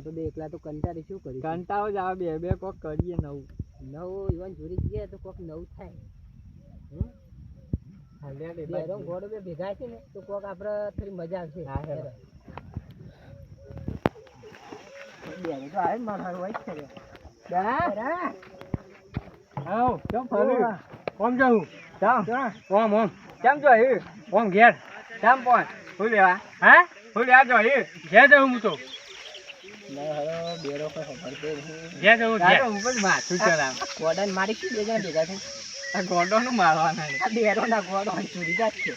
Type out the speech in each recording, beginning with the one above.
તો કંટાળી શું કર્યું કંટાળો જ આવે બે બે કોક કરીએ નવું. નવું ઈવન જોડી ગયા તો કોક નવું થાય. હમ? હાલ્યા દે બે રંગ ઘોડો બે ભેગા છે ને તો કોક આપણે થોડી મજા આવશે. હા, હેલો. બે તો આવે ને મારા હારું વાઈટ છે દા આવ કેમ ફરું કોમ જાઉં ચાલ ઓમ. ઓમ કેમ જો હે? ઓમ ઘેર. કેમ પણ. હું લેવા. હા? હું લેવા જો હે? ઘેર જાઉં હું તો. ના હવે બેરો ખબર તો નહીં ઘેર જાઉં હું પણ માથું ચલાવ. ગોડાને મારી શું બે જણા ભેગા થઈ આ ગોડો નું મારવાના આ બેરો ના ગોડો અહીં ચોરી જાય છે.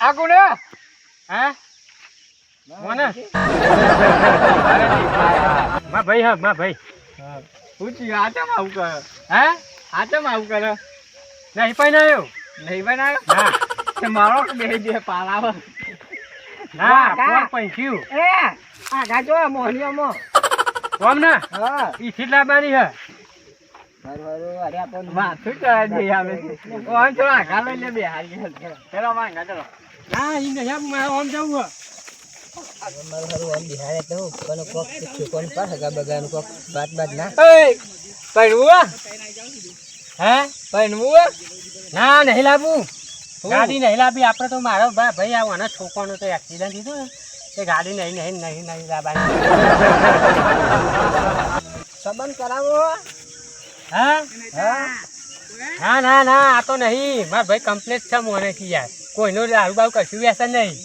આ કોને હા? કોને માં ભાઈ હા માં ભાઈ. પૂછી આ ચમ આવું કરે? હે? આ ચમ આવું કરે? નહીં પણ આવ્યો. નહીં પણ આવ્યો? મારો બે જે પાલાવ. ના કોણ પૈસ્યું એ આ ગાજો મોહનિયામાં કોમ ના હા. ઈ કેટલા બારી હે ના ઈ ને યાર મારે ઓમ જવું હે મારું હારું આમ બિહારે તો કોનો કોક કોણ પર હગા બગાનું કોક બાત બાત ના એય પૈણવું હે. પૈણવું ના નહીં લાવવું ગાડી નહીં લાવી આપણે તો મારો ભાઈ આવો ને છોકરાનું તો એક્સિડન્ટ થયું ને તે ગાડી નહીં નહીં નહીં નહીં લાવવાની સંબંધ કરાવો. હા? હા? ના ના ના આ તો નહીં. મારા ભાઈ કમ્પ્લીટ છે મોને કી યાર. કોઈનું દારૂ બારૂ કશું વ્યસન નહીં.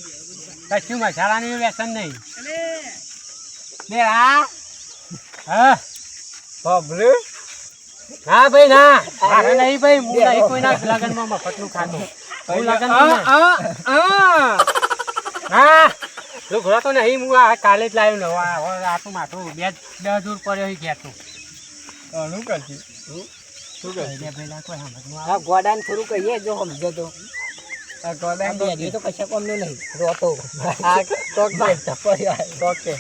કશું મસાલાનું વ્યસન નહીં. બે આ હા. બબલુ ના ભાઈ ના. મારે નહીં ભાઈ હું નહીં કોઈના લગનમાં મફતનું ખાતો હું લગન હા. લુગડો તો નહીં હું આ કાલે જ લાવ્યો નવો આ હવે આ તો માથું બે બે દૂર પડ્યો ગયા તું શું કરશું શું? કરશું બે ભાઈ કોઈ આ ગોડાને થોડું કહીએ જો સમજો તો. ગોદામ તો કશા કોમનું નહીં. રોતો. આ કોક દે.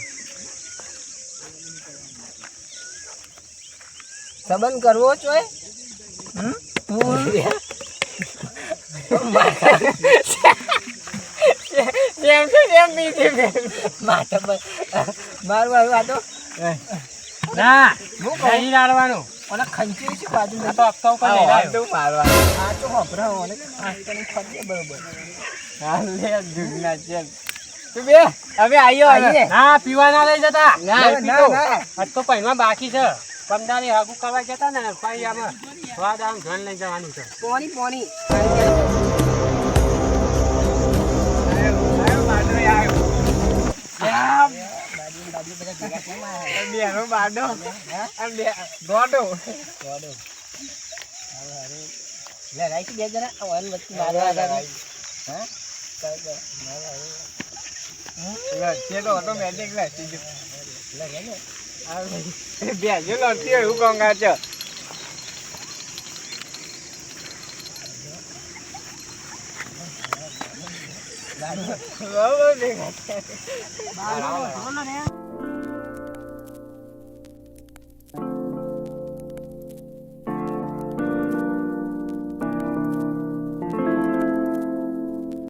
સંબંધ કરવો છે છે માથા પર મારું આ તો. ના હું કહું? લાડવાનું. અને ખંચી છે બાજુ તો હપ્તો ઉપર લઈ લાવ્યો. આ તો હભરાવો ને. આ તો નહીં ખરીદે બરોબર. તું બે. હવે આયો હા ના પીવા લઈ જતા. ના, ના, ના. આજ તો પૈણમાં બાકી છે. પમદારી હાગુ કરવા જતા ને ભાઈ આમાં સ્વાદ આમ ધન લઈ જવાનું છે. પોણી પોણી. બાજુ બધા ભેગા કેમ આયા? લે, રાઈ બે જણા આ વન વચ્ચે મારવા આવ્યા. હા? ચાલ, ચાલ. મારવા